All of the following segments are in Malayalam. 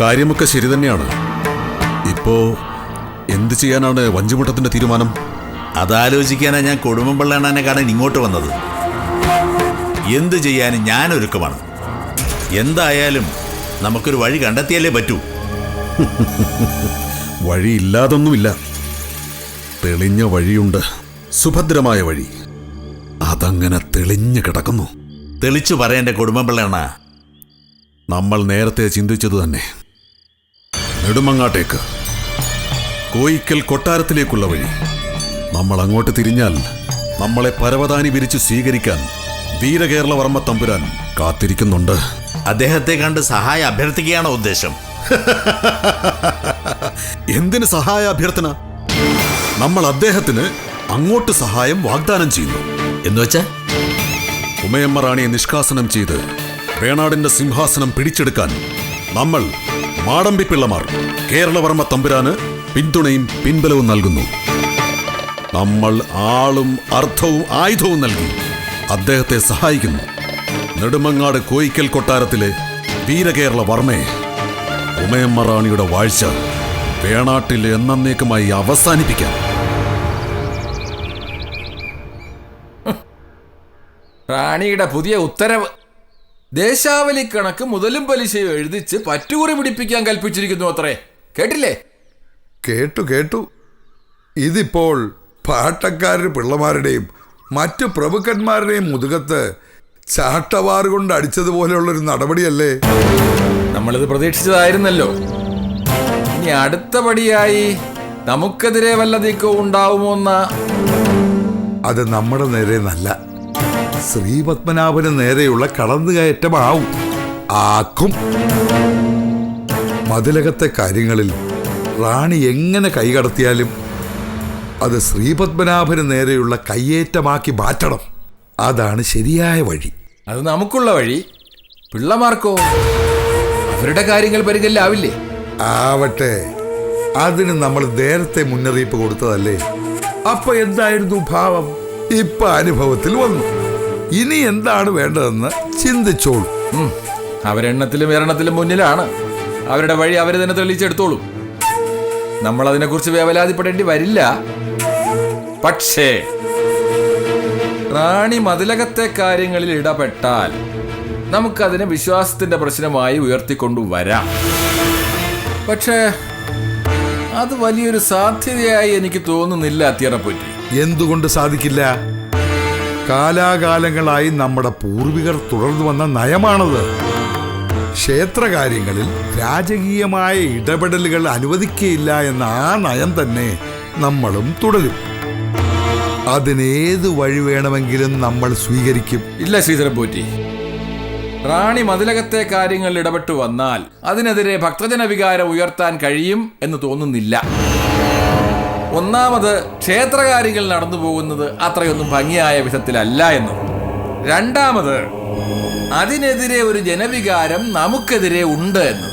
കാര്യമൊക്കെ ശരി തന്നെയാണ്. ഇപ്പോ എന്ത് ചെയ്യാനാണ് വഞ്ചിമുട്ടത്തിന്റെ തീരുമാനം? അതാലോചിക്കാനാണ് ഞാൻ കുടുംബപിള്ളേണ്ണനെ കാണാൻ ഇങ്ങോട്ട് വന്നത്. എന്ത് ചെയ്യാനും ഞാൻ ഒരുക്കമാണ് എന്തായാലും നമുക്കൊരു വഴി കണ്ടെത്തിയാലേ പറ്റൂ. വഴിയില്ലാതൊന്നുമില്ല. തെളിഞ്ഞ വഴിയുണ്ട്. സുഭദ്രമായ വഴി. അതങ്ങനെ തെളിഞ്ഞു കിടക്കുന്നു. തെളിച്ചു പറയേണ്ട കുടുംബം കുടുംബപിള്ളേണ്ണ നമ്മൾ നേരത്തെ ചിന്തിച്ചത് തന്നെ. നെടുമങ്ങാട്ടേക്ക്. കോയിക്കൽ കൊട്ടാരത്തിലേക്കുള്ള വഴി. നമ്മൾ അങ്ങോട്ട് തിരിഞ്ഞാൽ നമ്മളെ പരവതാനി വിരിച്ചു സ്വീകരിക്കാൻ വീരകേരളവർമ്മ തമ്പുരാൻ കാത്തിരിക്കുന്നുണ്ട്. അദ്ദേഹത്തെ കണ്ട് സഹായം അഭ്യർത്ഥിക്കുകയാണോ ഉദ്ദേശം? എന്തിന് സഹായ അഭ്യർത്ഥന? നമ്മൾ അദ്ദേഹത്തിന് അങ്ങോട്ട് സഹായം വാഗ്ദാനം ചെയ്യുന്നു. എന്നുവെച്ചാ ഉമയമ്മ റാണിയെ നിഷ്കാസനം ചെയ്ത് വേണാടിന്റെ സിംഹാസനം പിടിച്ചെടുക്കാൻ നമ്മൾ മാടമ്പി പിള്ളമാർ കേരളവർമ്മ തമ്പുരാന് പിന്തുണയും പിൻബലവും നൽകുന്നു. നമ്മൾ ആളും അർത്ഥവും ആയുധവും നൽകി അദ്ദേഹത്തെ സഹായിക്കുന്നു. നെടുമങ്ങാട് കോയിക്കൽ കൊട്ടാരത്തിലെ വീരകേരള വർമ്മയെ ഉമയമ്മ റാണിയുടെ വാഴ്ച വേണാട്ടിൽ എന്നേക്കുമായി അവസാനിപ്പിക്കാം. റാണിയുടെ പുതിയ ഉത്തരവ് ദേശാവലി കണക്ക് മുതലും പലിശയും എഴുതിച്ച് പറ്റുകുറി പിടിപ്പിക്കാൻ കൽപ്പിച്ചിരിക്കുന്നു അത്രേ. കേട്ടില്ലേ? കേട്ടു കേട്ടു. ഇതിപ്പോൾ പാട്ടക്കാരുടെ പിള്ളമാരുടെയും മറ്റു പ്രഭുക്കന്മാരുടെയും മുതുകത്ത് ചാട്ടവാറുകൊണ്ട് അടിച്ചതുപോലെയുള്ളൊരു നടപടിയല്ലേ? നമ്മളിത് പ്രതീക്ഷിച്ചതായിരുന്നല്ലോ. ഇനി അടുത്ത പടിയായി നമുക്കെതിരെ വല്ല നീക്കവും ഉണ്ടാവുമോ എന്ന? അത് നമ്മുടെ നേരെ നല്ല ശ്രീപത്മനാഭന് നേരെയുള്ള കടന്നുകയറ്റമാവും. ആക്കും. മതിലകത്തെ കാര്യങ്ങളിൽ റാണി എങ്ങനെ കൈകടത്തിയാലും അത് ശ്രീപത്മനാഭന് നേരെയുള്ള കയ്യേറ്റമാക്കി മാറ്റണം. അതാണ് ശരിയായ വഴി. അത് നമുക്കുള്ള വഴി. പിള്ളമാർക്കോ? അവരുടെ കാര്യങ്ങൾ പരിഗണിലാവില്ലേ? ആവട്ടെ. അതിന് നമ്മൾ നേരത്തെ മുന്നറിയിപ്പ് കൊടുത്തതല്ലേ? അപ്പൊ എന്തായിരുന്നു ഭാവം? ഇപ്പൊ അനുഭവത്തിൽ വന്നു. ഇനി എന്താണ് വേണ്ടതെന്ന് ചിന്തിച്ചോളൂ. അവരെണ്ണത്തിലും എണ്ണത്തിലും മുന്നിലാണ്. അവരുടെ വഴി അവർ തന്നെ തെളിയിച്ചെടുത്തോളും. നമ്മൾ അതിനെക്കുറിച്ച് വേവലാതിപ്പെടേണ്ടി വരില്ല. പക്ഷേ റാണി മതിലകത്തെ കാര്യങ്ങളിൽ ഇടപെട്ടാൽ നമുക്കതിനെ വിശ്വാസത്തിന്റെ പ്രശ്നമായി ഉയർത്തിക്കൊണ്ടു വരാം. പക്ഷേ അത് വലിയൊരു സാധ്യതയായി എനിക്ക് തോന്നുന്നില്ല അത്തിയറപ്പറ്റി എന്തുകൊണ്ട് സാധിക്കില്ല? കാലാകാലങ്ങളായി നമ്മുടെ പൂർവികർ തുടർന്നു വന്ന നയമാണത്. ക്ഷേത്രകാര്യങ്ങളിൽ രാജകീയമായ ഇടപെടലുകൾ അനുവദിക്കുകയില്ല എന്ന ആ നയം തന്നെ നമ്മളും തുടരും. അതിനേത് വഴി വേണമെങ്കിലും നമ്മൾ സ്വീകരിക്കും. ഇല്ല ശ്രീധരൻ റാണി മതിലകത്തെ കാര്യങ്ങളിൽ ഇടപെട്ടു വന്നാൽ അതിനെതിരെ ഭക്തജന വികാരം ഉയർത്താൻ കഴിയും എന്ന് തോന്നുന്നില്ല. ഒന്നാമത് ക്ഷേത്രകാര്യങ്ങൾ നടന്നു പോകുന്നത് അത്രയൊന്നും ഭംഗിയായ വിധത്തിലല്ല എന്നും. രണ്ടാമത് അതിനെതിരെ ഒരു ജനവികാരം നമുക്കെതിരെ ഉണ്ട് എന്ന്.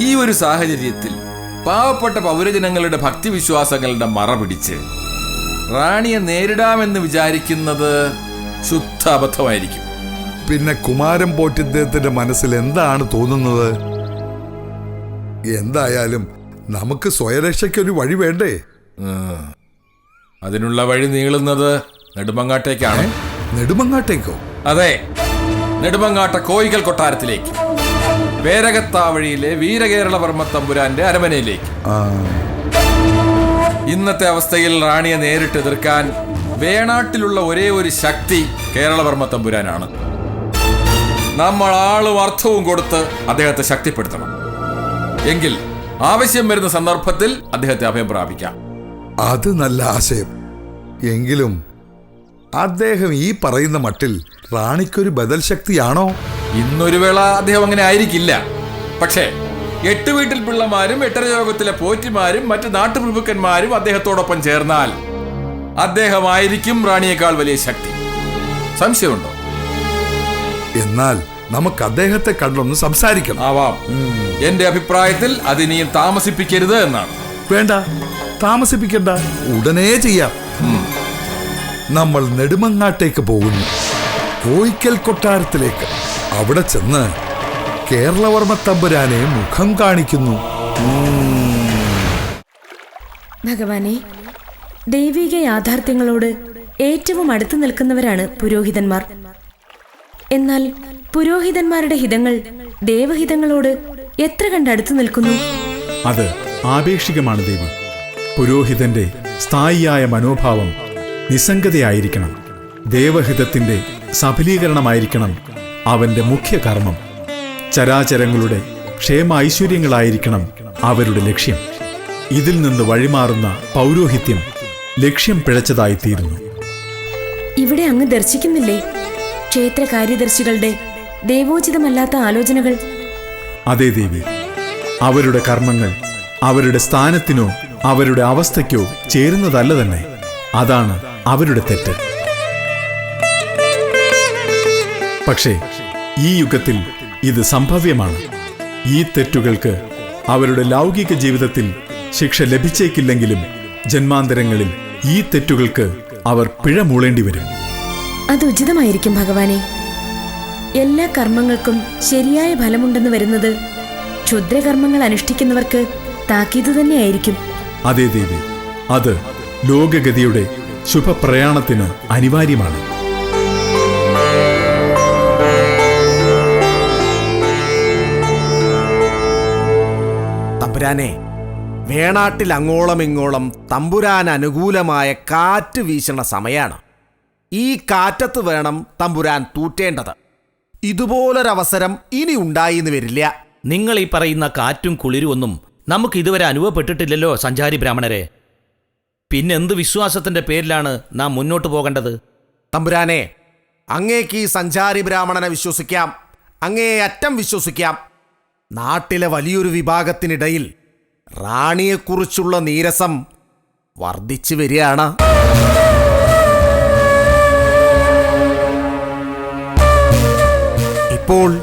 ഈ ഒരു സാഹചര്യത്തിൽ പാവപ്പെട്ട പൗരജനങ്ങളുടെ ഭക്തിവിശ്വാസങ്ങളുടെ മറ പിടിച്ച് റാണിയെ നേരിടാമെന്ന് വിചാരിക്കുന്നത് ശുദ്ധ അബദ്ധമായിരിക്കും. പിന്നെ കുമാരൻ പോറ്റിദ്ദേഹത്തിന്റെ മനസ്സിൽ എന്താണ് തോന്നുന്നത്? എന്തായാലും നമുക്ക് സ്വയരക്ഷയ്ക്കൊരു വഴി വേണ്ടേ? അതിനുള്ള വഴി നീളുന്നത് നെടുമങ്ങാട്ടേക്കാണ്. നെടുമങ്ങാട്ടേക്കോ? അതെ. നെടുമങ്ങാട്ട കോയികൾ കൊട്ടാരത്തിലേക്ക്. വേരകത്താവഴിയിലെ വീരകേരളവർമ്മ തമ്പുരാന്റെ അരമനയിലേക്ക്. ഇന്നത്തെ അവസ്ഥയിൽ റാണിയെ നേരിട്ട് എതിർക്കാൻ വേണാട്ടിലുള്ള ഒരേ ഒരു ശക്തി കേരളവർമ്മ തമ്പുരാനാണ്. നമ്മൾ ആളും അർത്ഥവും കൊടുത്ത് അദ്ദേഹത്തെ ശക്തിപ്പെടുത്തണം. എങ്കിൽ ആവശ്യം വരുന്ന സന്ദർഭത്തിൽ അദ്ദേഹത്തെ അഭയം പ്രാപിക്കാം. അത് നല്ല ആശയം. എങ്കിലും അദ്ദേഹം ഈ പറയുന്ന മട്ടിൽ റാണിക്കൊരു ബദൽ ശക്തിയാണോ? ഇന്നൊരു വേള അദ്ദേഹം അങ്ങനെ ആയിരിക്കില്ല. പക്ഷേ എട്ട് വീട്ടിൽ പിള്ളമാരും എട്ടര യോഗത്തിലെ പോറ്റിമാരും മറ്റ് നാട്ടുപ്രഭുക്കന്മാരും അദ്ദേഹത്തോടൊപ്പം ചേർന്നാൽ അദ്ദേഹമായിരിക്കും റാണിയേക്കാൾ വലിയ ശക്തി. സംശയമുണ്ടോ? എന്നാൽ നമുക്ക് അദ്ദേഹത്തെ കണ്ടൊന്ന് സംസാരിക്കണം. ആവാം. എന്റെ അഭിപ്രായത്തിൽ അതിനിയും താമസിപ്പിക്കരുത് എന്നാണ്. വേണ്ട. താമസിപ്പിക്കണ്ട. ഉടനെ ചെയ്യാം. നമ്മൾ നെടുമങ്ങാട്ടേക്ക് പോകുന്നു. കോയിക്കൽ കൊട്ടാരത്തിലേക്ക്. അവിടെ ചെന്ന് കേരളവർമ്മ തമ്പുരാനെ മുഖം കാണിക്കുന്നു. ഭഗവാനെ ദൈവിക യാഥാർത്ഥ്യങ്ങളോട് ഏറ്റവും അടുത്തു നിൽക്കുന്നവരാണ് പുരോഹിതന്മാർ. എന്നാൽ പുരോഹിതന്മാരുടെ ഹിതങ്ങൾ ദേവഹിതങ്ങളോട് എത്ര കണ്ടടുത്തു നിൽക്കുന്നു? അത് ആപേക്ഷികമാണ് ദേവി. പുരോഹിതന്റെ സ്ഥായിയായ മനോഭാവം നിസ്സംഗതയായിരിക്കണം. ദേവഹിതത്തിന്റെ സഫലീകരണമായിരിക്കണം അവന്റെ മുഖ്യ കർമ്മം ചരാചരങ്ങളുടെ ക്ഷേമ ഐശ്വര്യങ്ങളായിരിക്കണം അവരുടെ ലക്ഷ്യം. ഇതിൽ നിന്ന് വഴിമാറുന്ന പൗരോഹിത്യം ലക്ഷ്യം പിഴച്ചതായിത്തീരുന്നു. ഇവിടെ അങ്ങ് ദർശിക്കുന്നില്ലേ? ക്ഷേത്ര കാര്യദർശികളുടെ ദേവോചിതമല്ലാത്ത ആലോചനകൾ. അതെ ദേവി അവരുടെ കർമ്മങ്ങൾ അവരുടെ സ്ഥാനത്തിനോ അവരുടെ അവസ്ഥയ്ക്കോ ചേരുന്നതല്ല തന്നെ. അതാണ് അവരുടെ തെറ്റ്. പക്ഷേ ഈ യുഗത്തിൽ ഇത് സംഭവ്യമാണ്. ഈ തെറ്റുകൾക്ക് അവരുടെ ലൗകിക ജീവിതത്തിൽ ശിക്ഷ ലഭിച്ചേക്കില്ലെങ്കിലും ജന്മാന്തരങ്ങളിൽ ഈ തെറ്റുകൾക്ക് അവർ പിഴ മൂളേണ്ടി വരും അത് ഉചിതമായിരിക്കും ഭഗവാനെ. എല്ലാ കർമ്മങ്ങൾക്കും ശരിയായ ഫലമുണ്ടെന്ന് വരുന്നത് ക്ഷുദ്രകർമ്മങ്ങൾ അനുഷ്ഠിക്കുന്നവർക്ക് താക്കീത് തന്നെയായിരിക്കും. അതെ ദേവി അത് ലോകഗതിയുടെ ശുഭപ്രയാണത്തിന് അനിവാര്യമാണ്. തമ്പുരാനെ വേണാട്ടിൽ അങ്ങോളം ഇങ്ങോളം തമ്പുരാൻ അനുകൂലമായ കാറ്റ് വീശണ സമയാണ്. ഈ കാറ്റത്ത് വേണം തമ്പുരാൻ തൂറ്റേണ്ടത്. ഇതുപോലൊരവസരം ഇനി ഉണ്ടായിന്ന് വരില്ല. നിങ്ങൾ ഈ പറയുന്ന കാറ്റും കുളിരും ഒന്നും നമുക്ക് ഇതുവരെ അനുഭവപ്പെട്ടിട്ടില്ലല്ലോ സഞ്ചാരി ബ്രാഹ്മണരെ. പിന്നെന്ത് വിശ്വാസത്തിന്റെ പേരിലാണ് നാം മുന്നോട്ട് പോകേണ്ടത്? തമ്പുരാനെ അങ്ങേക്ക് ഈ സഞ്ചാരി ബ്രാഹ്മണനെ വിശ്വസിക്കാം. അങ്ങേ അറ്റം വിശ്വസിക്കാം. നാട്ടിലെ വലിയൊരു വിഭാഗത്തിനിടയിൽ റാണിയെക്കുറിച്ചുള്ള നീരസം വർദ്ധിച്ചു വരികയാണ്. ഇപ്പോൾ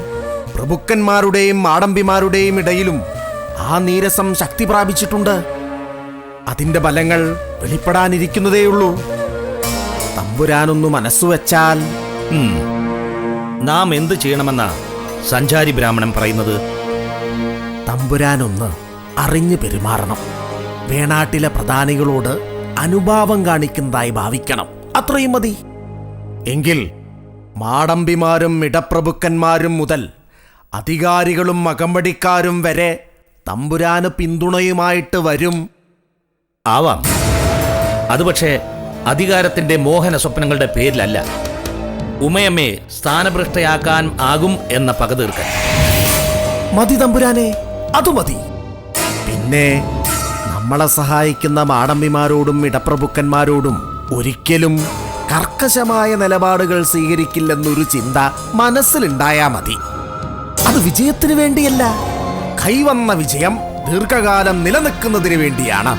പ്രഭുക്കന്മാരുടെയും ആഡംബിമാരുടെയും ഇടയിലും ആ നീരസം ശക്തി പ്രാപിച്ചിട്ടുണ്ട്. അതിന്റെ ഫലങ്ങൾ വെളിപ്പെടാനിരിക്കുന്നതേയുള്ളൂ. തമ്പുരാനൊന്നു മനസ്സുവെച്ചാൽ നാം എന്ത് ചെയ്യണമെന്ന സഞ്ചാരി ബ്രാഹ്മണൻ പറയുന്നത്? തമ്പുരാനൊന്ന് അറിഞ്ഞു പെരുമാറണം. വേണാട്ടിലെ പ്രധാനികളോട് അനുഭാവം കാണിക്കുന്നതായി ഭാവിക്കണം. അത്രയും മതി. എങ്കിൽ മാടമ്പിമാരും ഇടപ്രഭുക്കന്മാരും മുതൽ അധികാരികളും അകമ്പടിക്കാരും വരെ തമ്പുരാന് പിന്തുണയുമായിട്ട് വരും. ആവാം. അത് പക്ഷേ അധികാരത്തിന്റെ മോഹന സ്വപ്നങ്ങളുടെ പേരിലല്ല. ഉമയമ്മയെ സ്ഥാനഭ്രഷ്ടയാക്കാൻ ആകും എന്ന പക തീർക്കാൻ മതി തമ്പുരാനെ അത് മതി. പിന്നെ നമ്മളെ സഹായിക്കുന്ന മാടമ്പിമാരോടും ഇടപ്രഭുക്കന്മാരോടും ഒരിക്കലും കർക്കശമായ നിലപാടുകൾ സ്വീകരിക്കില്ലെന്നൊരു ചിന്ത മനസ്സിലുണ്ടായാ മതി. അത് വിജയത്തിന് വേണ്ടിയല്ല കൈവന്ന വിജയം ദീർഘകാലം നിലനിൽക്കുന്നതിന് വേണ്ടിയാണ്.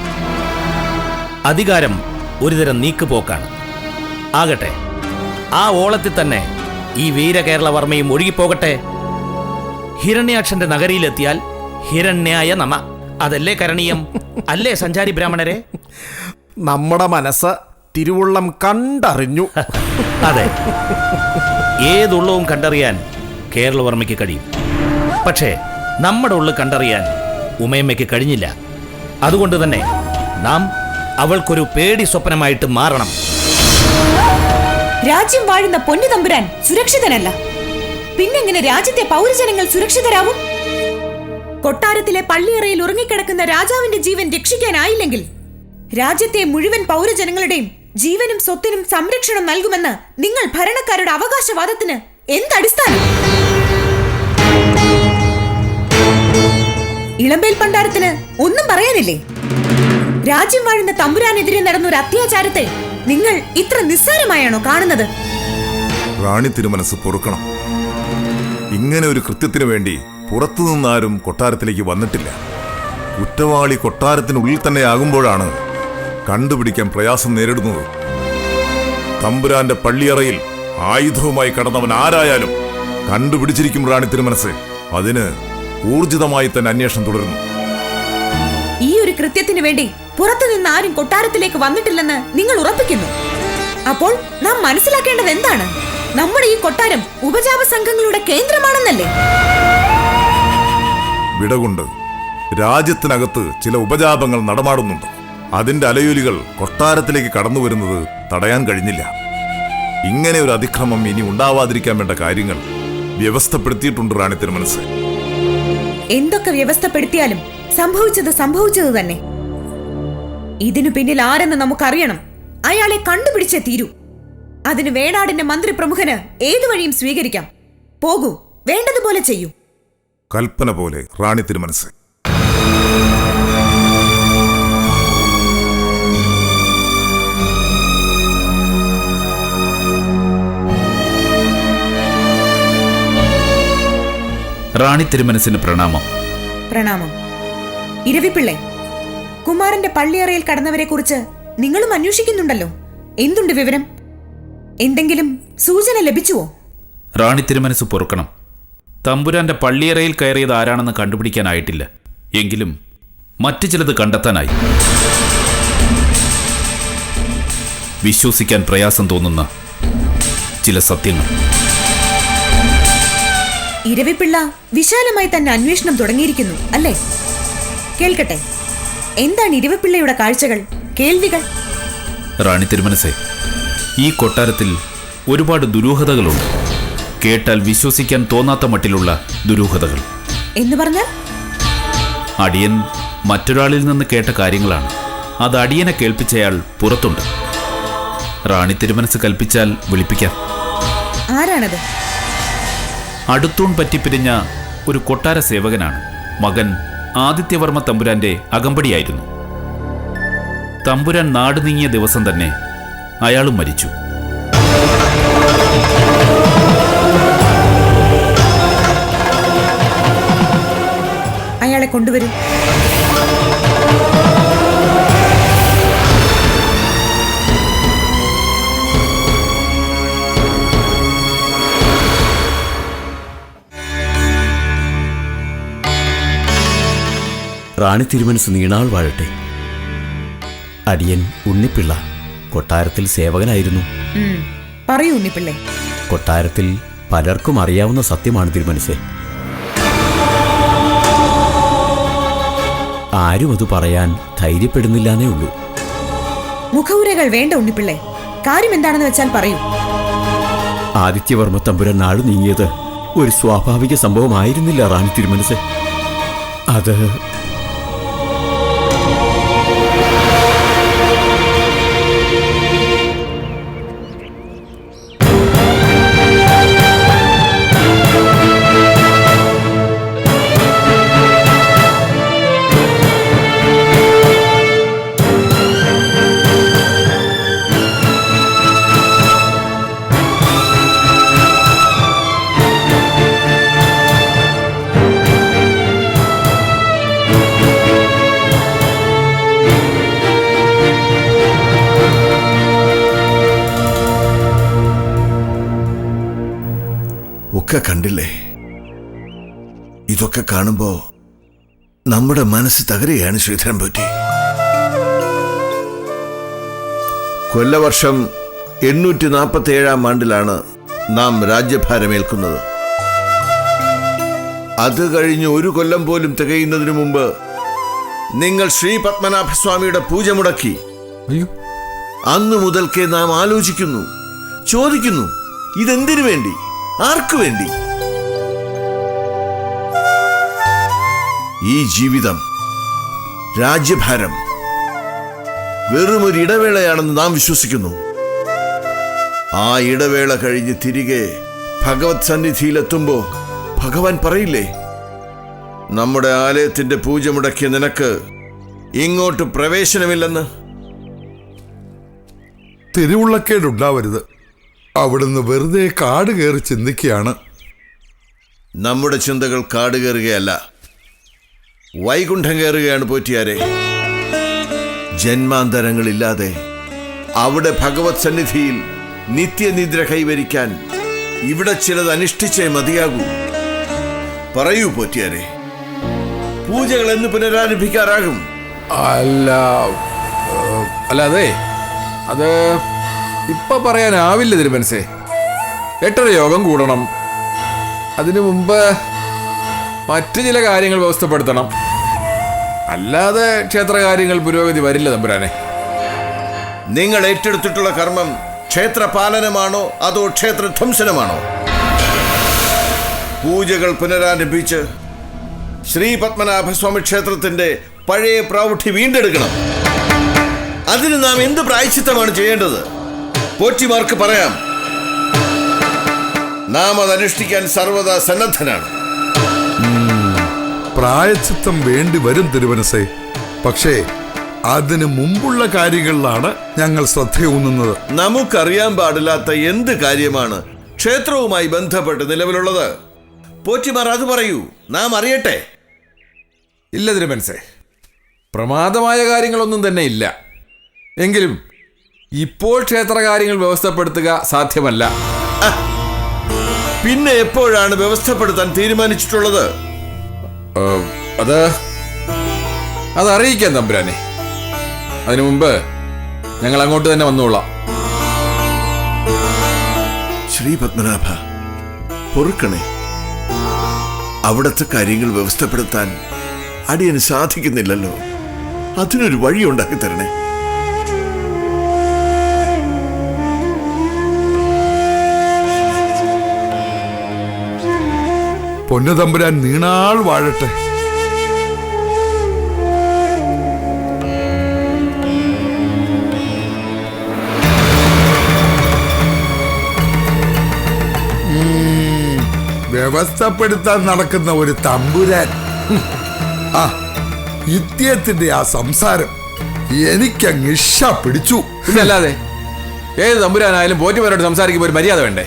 അധികാരം ഒരുതരം നീക്കുപോക്കാണ്. ആകട്ടെ ആ ഓളത്തിൽ തന്നെ ഈ വീരകേരളവർമ്മയും ഒഴുകിപ്പോകട്ടെ. ഹിരണ്യാക്ഷന്റെ നഗരിയിലെത്തിയാൽ ഹിരണ്യായ നമ. അതല്ലേ കരണീയം? അല്ലേ സഞ്ചാരി ബ്രാഹ്മണരെ? നമ്മുടെ മനസ്സ് തിരുവുള്ളം കണ്ടറിഞ്ഞു. അതെ. ഏതുള്ളവും കണ്ടറിയാൻ കേരളവർമ്മയ്ക്ക് കഴിയും. പക്ഷേ നമ്മുടെ ഉള്ളു കണ്ടറിയാൻ ഉമയമ്മയ്ക്ക് കഴിഞ്ഞില്ല. അതുകൊണ്ട് തന്നെ നാം അവൾക്കൊരു പേടി സ്വപ്നമായിട്ട് മാറണം. രാജ്യം വാഴുന്ന പൊന്നു തമ്പുരാൻ സുരക്ഷിതനല്ല. പിന്നെങ്ങനെ രാജ്യത്തെ പൗരജനങ്ങൾ സുരക്ഷിതരാവും? കൊട്ടാരത്തിലെ പള്ളിയറയിൽ ഉറങ്ങിക്കിടക്കുന്ന രാജാവിന്റെ ജീവൻ രക്ഷിക്കാനായില്ലെങ്കിൽ രാജ്യത്തെ മുഴുവൻ പൗരജനങ്ങളുടെയും ജീവനും സ്വത്തിനും സംരക്ഷണം നൽകുമെന്ന് നിങ്ങൾ ഭരണക്കാരുടെ അവകാശവാദത്തിന് എന്തടിസ്ഥാനം? ഇളമ്പേൽ പണ്ടാരത്തിന് ഒന്നും പറയാനില്ലേ? രാജ്യം വാഴുന്ന തമ്പുരാനെതിരെ നടന്ന ഒരു അത്യാചാരത്തെ നിങ്ങൾ ഇത്ര നിസ്സാരമായാണോ കാണുന്നത്? റാണി തിരുമനസ് പൊറുക്കണം. ഇങ്ങനെ ഒരു കൃത്യത്തിനു വേണ്ടി പുറത്തുനിന്നാരും കൊട്ടാരത്തിലേക്ക് വന്നിട്ടില്ല. കുറ്റവാളി കൊട്ടാരത്തിനുള്ളിൽ തന്നെ ആകുമ്പോഴാണ് കണ്ടുപിടിക്കാൻ പ്രയാസം നേരിടുന്നത്. തമ്പുരാന്റെ പള്ളിയറയിൽ ആയുധവുമായി കടന്നവൻ ആരായാലും കണ്ടുപിടിച്ചിരിക്കും റാണി തിരുമനസ് അതിന് ഊർജിതമായി തന്നെ അന്വേഷണം തുടരുന്നു. ഈ ഒരു കൃത്യത്തിന് വേണ്ടി പുറത്തുനിന്ന് ആരും കൊട്ടാരത്തിലേക്ക് വന്നിട്ടില്ലെന്ന് നിങ്ങൾ ഉറപ്പിക്കുന്നു. അപ്പോൾ നാം മനസ്സിലാക്കേണ്ടത് എന്താണ്? നമ്മുടെ ഈ കൊട്ടാരം ഉപജാപ സംഘങ്ങളുടെ കേന്ദ്രമാണെന്നല്ലേ? വിടകൊണ്ട് രാജ്യത്തിനകത്ത് ചില ഉപജാപങ്ങൾ നടമാടുന്നുണ്ട്. അതിന്റെ അലയൊലികൾ കൊട്ടാരത്തിലേക്ക് കടന്നു വരുന്നത് തടയാൻ കഴിഞ്ഞില്ല. ഇങ്ങനെ ഒരു അതിക്രമം ഇനി ഉണ്ടാവാതിരിക്കാൻ വേണ്ട കാര്യങ്ങൾ വ്യവസ്ഥപ്പെടുത്തിയിട്ടുണ്ട് റാണി തിരുമനസ്. എന്തൊക്കെ വ്യവസ്ഥപ്പെടുത്തിയാലും സംഭവിച്ചത് സംഭവിച്ചത് തന്നെ. ഇതിനു പിന്നിൽ ആരെന്ന് നമുക്കറിയണം. അയാളെ കണ്ടുപിടിച്ചേ തീരൂ. അതിന് വേണാടിന്റെ മന്ത്രി പ്രമുഖന് ഏതു വഴിയും സ്വീകരിക്കാം. പോകൂ വേണ്ടതുപോലെ ചെയ്യൂ. കൽപ്പന പോലെ റാണി തിരുമനസ്. റാണി തിരുമനസിന് പ്രണാമം. പ്രണാമം. ഇരവിപ്പിള്ളെ കുമാരന്റെ പള്ളിയറയിൽ കടന്നവരെ കുറിച്ച് നിങ്ങളും അന്വേഷിക്കുന്നുണ്ടല്ലോ. എന്തുണ്ട് വിവരം? എന്തെങ്കിലും സൂചന ലഭിച്ചുവോ? റാണി തിരുമനസ് പൊറുക്കണം. തമ്പുരാന്റെ പള്ളിയറയിൽ കയറിയത് ആരാണെന്ന് കണ്ടുപിടിക്കാനായിട്ടില്ല. എങ്കിലും മറ്റു ചിലത് കണ്ടെത്താനായി. വിശ്വസിക്കാൻ പ്രയാസം തോന്നുന്ന ചില സത്യങ്ങൾ. ഇരവിപ്പിള്ള വിശാലമായി തന്നെ അന്വേഷണം തുടങ്ങിയിരിക്കുന്നു അല്ലേ? കേൾക്കട്ടെ. എന്താണ് ഇരവിപ്പിള്ളയുടെ കാഴ്ചകൾ കേൾവികൾ? റാണി തിരുമനസേ ഈ കൊട്ടാരത്തിൽ ഒരുപാട് ദുരൂഹതകളുണ്ട്. കേട്ടാൽ വിശ്വസിക്കാൻ തോന്നാത്ത മട്ടിലുള്ള ദുരൂഹതകൾ. എന്ന് പറഞ്ഞാൽ? അടിയൻ മറ്റൊരാളിൽ നിന്ന് കേട്ട കാര്യങ്ങളാണ്. അത് അടിയനെ കേൾപ്പിച്ചയാൾ പുറത്തുണ്ട്. റാണി തിരുമനസ് കൽപ്പിച്ചാൽ വിളിപ്പിക്കാം. ആരാണത്? അടുത്തൂൺ പറ്റിപ്പിരിഞ്ഞ ഒരു കൊട്ടാര സേവകനാണ്. മകൻ ആദിത്യവർമ്മ തമ്പുരാന്റെ അകമ്പടിയായിരുന്നു. തമ്പുരാൻ നാട് നീങ്ങിയ ദിവസം തന്നെ അയാളും മരിച്ചു. അയാളെ കൊണ്ടുവരൂ. റാണി തിരുമനസ് നീണാൾ വാഴട്ടെ. അടിയൻ ഉണ്ണിപ്പിള്ള കൊട്ടാരത്തിൽ സേവകനായിരുന്നു. പറയൂ ഉണ്ണിപ്പിള്ളെ. കൊട്ടാരത്തിൽ പലർക്കും അറിയാവുന്ന സത്യമാണ് തിരുമനസ്. ആരും അത് പറയാൻ ധൈര്യപ്പെടുന്നില്ലാന്നേ ഉള്ളൂ. മുഖവുരകൾ വേണ്ട ഉണ്ണിപ്പിള്ളെ. കാര്യം എന്താണെന്ന് വെച്ചാൽ പറയൂ. ആദിത്യവർമ്മ തമ്പുരൻ നാട് നീങ്ങിയത് ഒരു സ്വാഭാവിക സംഭവമായിരുന്നില്ല റാണി തിരുമനസ്. അത് ഒക്കെ കണ്ടില്ലേ? ഇതൊക്കെ കാണുമ്പോ നമ്മുടെ മനസ്സ് തകരുകയാണ് ശ്രീധരൻ പോറ്റി കൊല്ലവർഷം എണ്ണൂറ്റി നാൽപ്പത്തി ഏഴാം ആണ്ടിലാണ് നാം രാജ്യഭാരമേൽക്കുന്നത്. അത് കഴിഞ്ഞ് ഒരു കൊല്ലം പോലും തികയുന്നതിനു മുമ്പ് നിങ്ങൾ ശ്രീ പത്മനാഭസ്വാമിയുടെ പൂജ മുടക്കി. അയ്യോ. അന്നു മുതൽക്കേ നാം ആലോചിക്കുന്നു ചോദിക്കുന്നു ഇതെന്തിനു വേണ്ടി? ആർക്കു വേണ്ടി? ഈ ജീവിതം രാജ്യഭാരം വെറും ഒരു ഇടവേളയാണെന്ന് നാം വിശ്വസിക്കുന്നു. ആ ഇടവേള കഴിഞ്ഞ് തിരികെ ഭഗവത് സന്നിധിയിലെത്തുമ്പോ ഭഗവാൻ പറയില്ലേ നമ്മുടെ ആലയത്തിന്റെ പൂജ മുടക്കിയ നിനക്ക് ഇങ്ങോട്ട് പ്രവേശനമില്ലെന്ന്? തിരുവുള്ളക്കേടുണ്ടാവരുത്. അവിടുന്ന് വെറുതെ കാട് കയറി ചിന്തിക്കുകയാണ്. നമ്മുടെ ചിന്തകൾ കാട് കയറുകയല്ല. വൈകുണ്ഠം കയറുകയാണ് പോറ്റിയാരെ. ജന്മാന്തരങ്ങളില്ലാതെ അവിടെ ഭഗവത് സന്നിധിയിൽ നിത്യനിദ്ര കൈവരിക്കാൻ ഇവിടെ ചിലത് അനുഷ്ഠിച്ചേ മതിയാകൂ. പറയൂ പോറ്റിയാരെ പൂജകൾ എന്ന് പുനരാരംഭിക്കാറാകും. അല്ല അല്ലാതെ അല്ല അതെ. അത് ഇപ്പൊ പറയാനാവില്ല തിരുമനസേ എട്ടര യോഗം കൂടണം. അതിനു മുമ്പ് മറ്റു ചില കാര്യങ്ങൾ വ്യവസ്ഥപ്പെടുത്തണം. അല്ലാതെ ക്ഷേത്രകാര്യങ്ങൾ പുരോഗതി വരില്ല തമ്പുരാനെ. നിങ്ങൾ ഏറ്റെടുത്തിട്ടുള്ള കർമ്മം ക്ഷേത്രപാലനമാണോ അതോ ക്ഷേത്രധ്വംസനമാണോ? പൂജകൾ പുനരാരംഭിച്ച് ശ്രീ പത്മനാഭസ്വാമി ക്ഷേത്രത്തിന്റെ പഴയ പ്രൗഢി വീണ്ടെടുക്കണം. അതിന് നാം എന്ത് പ്രായച്ചിത്തമാണ് ചെയ്യേണ്ടത്? പോറ്റിമാർക്ക് പറയാം. നാം അത് അനുഷ്ഠിക്കാൻ സർവദാ സന്നദ്ധനാണ്. പ്രായച്ചിത്തം വേണ്ടി വരും തിരുവനസേ. പക്ഷേ അതിന് മുമ്പുള്ള കാര്യങ്ങളിലാണ് ഞങ്ങൾ ശ്രദ്ധയൂന്നുന്നത് നമുക്കറിയാൻ പാടില്ലാത്ത എന്ത് കാര്യമാണ് ക്ഷേത്രവുമായി ബന്ധപ്പെട്ട് നിലവിലുള്ളത്? പോറ്റിമാർ അത് പറയൂ. നാം അറിയട്ടെ. ഇല്ല തിരുമനസേ പ്രമാദമായ കാര്യങ്ങളൊന്നും തന്നെ ഇല്ല. എങ്കിലും ഇപ്പോൾ ക്ഷേത്രകാര്യങ്ങൾ വ്യവസ്ഥപ്പെടുത്തുക സാധ്യമല്ല. പിന്നെ എപ്പോഴാണ് വ്യവസ്ഥപ്പെടുത്താൻ തീരുമാനിച്ചിട്ടുള്ളത്? അത് അത് അറിയിക്കാം തമ്പുരാനെ. അതിനു മുമ്പ് ഞങ്ങൾ അങ്ങോട്ട് തന്നെ വന്നോളാം. ശ്രീ പത്മനാഭ പൊറുക്കണേ. അവിടുത്തെ കാര്യങ്ങൾ വ്യവസ്ഥപ്പെടുത്താൻ അടിയന് സാധിക്കുന്നില്ലല്ലോ. അതിനൊരു വഴി ഉണ്ടാക്കി തരണേ പൊന്നുതമ്പുരാൻ നീണാൾ വാഴട്ടെ. വ്യവസ്ഥപ്പെടുത്താൻ നടക്കുന്ന ഒരു തമ്പുരാൻ. ആ ഇദ്ദേഹത്തിന്റെ ആ സംസാരം എനിക്കങ്ങ് ഇഷ പിടിച്ചു. പിന്നല്ലാതെ ഏത് തമ്പുരാനായാലും പോറ്റുമാരോട് സംസാരിക്കുമ്പോൾ ഒരു മര്യാദ വേണ്ടേ?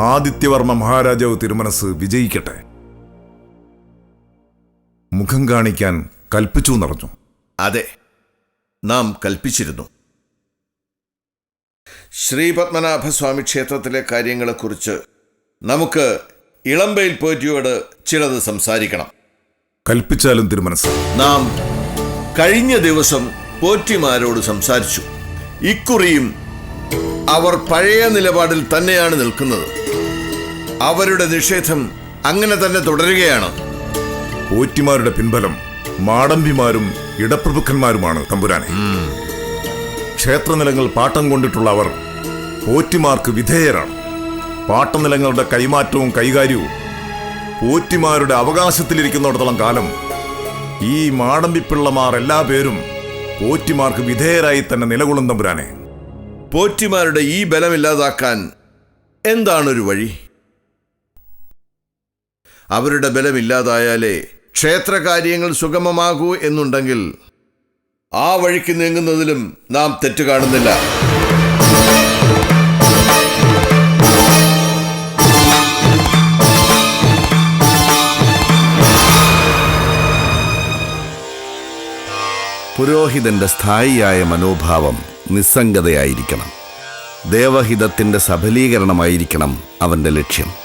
ആദിത്യവർമ്മ മഹാരാജാവ് തിരുമനസ് വിജയിക്കട്ടെ. മുഖം കാണിക്കാൻ കൽപ്പിച്ചു നിറഞ്ഞു അതെ നാം കൽപ്പിച്ചിരുന്നു. ശ്രീ പത്മനാഭസ്വാമി ക്ഷേത്രത്തിലെ കാര്യങ്ങളെക്കുറിച്ച് നമുക്ക് ഇളമ്പയിൽ പോറ്റിയോട് ചിലത് സംസാരിക്കണം. കൽപ്പിച്ചാലും തിരുമനസ്. നാം കഴിഞ്ഞ ദിവസം പോറ്റിമാരോട് സംസാരിച്ചു. ഇക്കുറിയും അവർ പഴയ നിലപാടിൽ തന്നെയാണ് നിൽക്കുന്നത്. അവരുടെ നിഷേധം അങ്ങനെ തന്നെ തുടരുകയാണ്. പോറ്റിമാരുടെ പിൻബലം മാടമ്പിമാരും ഇടപ്രഭുക്കന്മാരുമാണ് തമ്പുരാനെ. ക്ഷേത്രനിലങ്ങൾ പാട്ടം കൊണ്ടിട്ടുള്ള അവർ പോറ്റിമാർക്ക് വിധേയരാണ്. പാട്ടനിലങ്ങളുടെ കൈമാറ്റവും കൈകാര്യവും പോറ്റിമാരുടെ അവകാശത്തിലിരിക്കുന്നിടത്തോളം കാലം ഈ മാടമ്പിപ്പിള്ളമാർ എല്ലാ പേരും പോറ്റിമാർക്ക് വിധേയരായി തന്നെ നിലകൊള്ളും തമ്പുരാനെ. പോറ്റിമാരുടെ ഈ ബലമില്ലാതാക്കാൻ എന്താണൊരു വഴി? അവരുടെ ബലമില്ലാതായാലേ ക്ഷേത്രകാര്യങ്ങൾ സുഗമമാകൂ എന്നുണ്ടെങ്കിൽ ആ വഴിക്ക് നീങ്ങുന്നതിലും നാം തെറ്റ് കാണുന്നില്ല. പുരോഹിതന്റെ സ്ഥായിയായ മനോഭാവം നിസ്സംഗതയായിരിക്കണം. ദേവഹിതത്തിന്റെ സഫലീകരണമായിരിക്കണം അവന്റെ ലക്ഷ്യം.